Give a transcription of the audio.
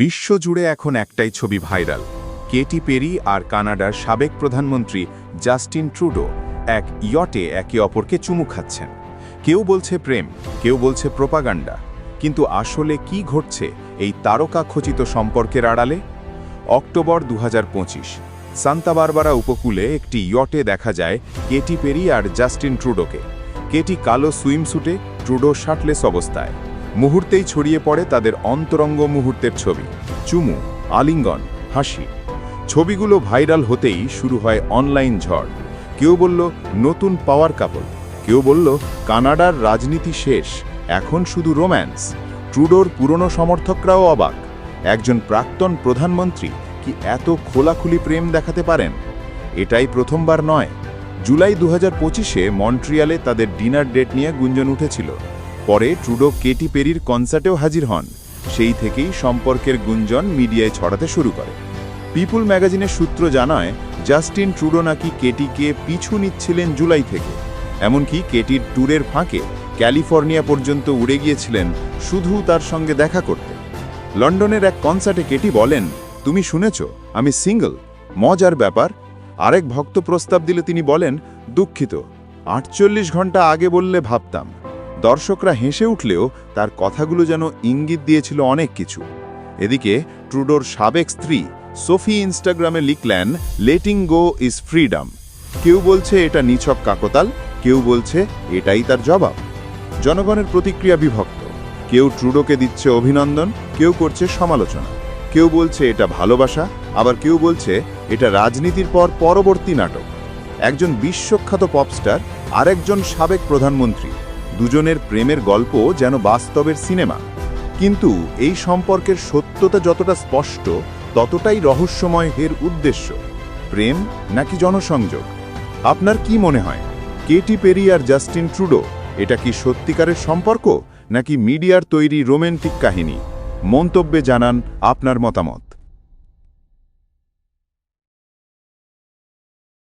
বিশ্বজুড়ে এখন একটাই ছবি ভাইরাল, কেটি পেরি আর কানাডার সাবেক প্রধানমন্ত্রী জাস্টিন ট্রুডো এক ইয়টে একে অপরকে চুমু খাচ্ছেন। কেউ বলছে প্রেম, কেউ বলছে প্রোপাগান্ডা, কিন্তু আসলে কি ঘটছে এই তারকা খচিত সম্পর্কের আড়ালে? অক্টোবর দুহাজার পঁচিশ, সান্তা বারবারা উপকূলে একটি ইয়টে দেখা যায় কেটি পেরি আর জাস্টিন ট্রুডোকে। কেটি কালো সুইমস্যুটে, ট্রুডো শার্টলেস অবস্থায়। মুহূর্তেই ছড়িয়ে পড়ে তাদের অন্তরঙ্গ মুহূর্তের ছবি। চুমু, আলিঙ্গন, হাসি। ছবিগুলো ভাইরাল হতেই শুরু হয় অনলাইন ঝড়। কেউ বলল, নতুন পাওয়ার কাপল। কেউ বলল, কানাডার রাজনীতি শেষ। এখন শুধু রোম্যান্স। ট্রুডোর পুরনো সমর্থকরাও অবাক। একজন প্রাক্তন প্রধানমন্ত্রী কি এত খোলাখুলি প্রেম দেখাতে পারেন? এটাই প্রথমবার নয়। জুলাই দু হাজার পঁচিশে মন্ট্রিয়ালে তাদের ডিনার ডেট নিয়ে গুঞ্জন উঠেছিল। পরে ট্রুডো কেটি পেরির কনসার্টেও হাজির হন। সেই থেকেই সম্পর্কের গুঞ্জন মিডিয়ায় ছড়াতে শুরু করে। পিপুল ম্যাগাজিনের সূত্র জানায়, জাস্টিন ট্রুডো নাকি কেটিকে পিছু নিচ্ছিলেন জুলাই থেকে। এমনকি কেটির ট্যুরের ফাঁকে ক্যালিফোর্নিয়া পর্যন্ত উড়ে গিয়েছিলেন শুধু তার সঙ্গে দেখা করতে। লন্ডনের এক কনসার্টে কেটি বলেন, তুমি শুনেছ, আমি সিঙ্গল, মজার ব্যাপার। আরেক ভক্ত প্রস্তাব দিলে তিনি বলেন, দুঃখিত, আটচল্লিশ ঘণ্টা আগে বললে ভাবতাম। দর্শকরা হেসে উঠলেও তার কথাগুলো যেন ইঙ্গিত দিয়েছিল অনেক কিছু। এদিকে ট্রুডোর সাবেক স্ত্রী সোফি ইনস্টাগ্রামে লিখলেন লেটিং গো ইজ ফ্রিডম কেউ বলছে, এটা নিছক কাকতাল। কেউ বলছে, এটাই তার জবাব। জনগণের প্রতিক্রিয়া বিভক্ত। কেউ ট্রুডোকে দিচ্ছে অভিনন্দন, কেউ করছে সমালোচনা। কেউ বলছে, এটা ভালোবাসা। আবার কেউ বলছে, এটা রাজনীতির পর পরবর্তী নাটক। একজন বিশ্বখ্যাত পপস্টার, আরেকজন সাবেক প্রধানমন্ত্রী। দুজনের প্রেমের গল্প যেন বাস্তবের সিনেমা। কিন্তু এই সম্পর্কের সত্যতা যতটা স্পষ্ট, ততটাই রহস্যময় এর উদ্দেশ্য। প্রেম নাকি জনসংযোগ? আপনার কি মনে হয়? কেটি পেরি আর জাস্টিন ট্রুডো, এটা কি সত্যিকারের সম্পর্ক? নাকি মিডিয়ার তৈরি রোমান্টিক কাহিনী? মন্তব্যে জানান আপনার মতামত।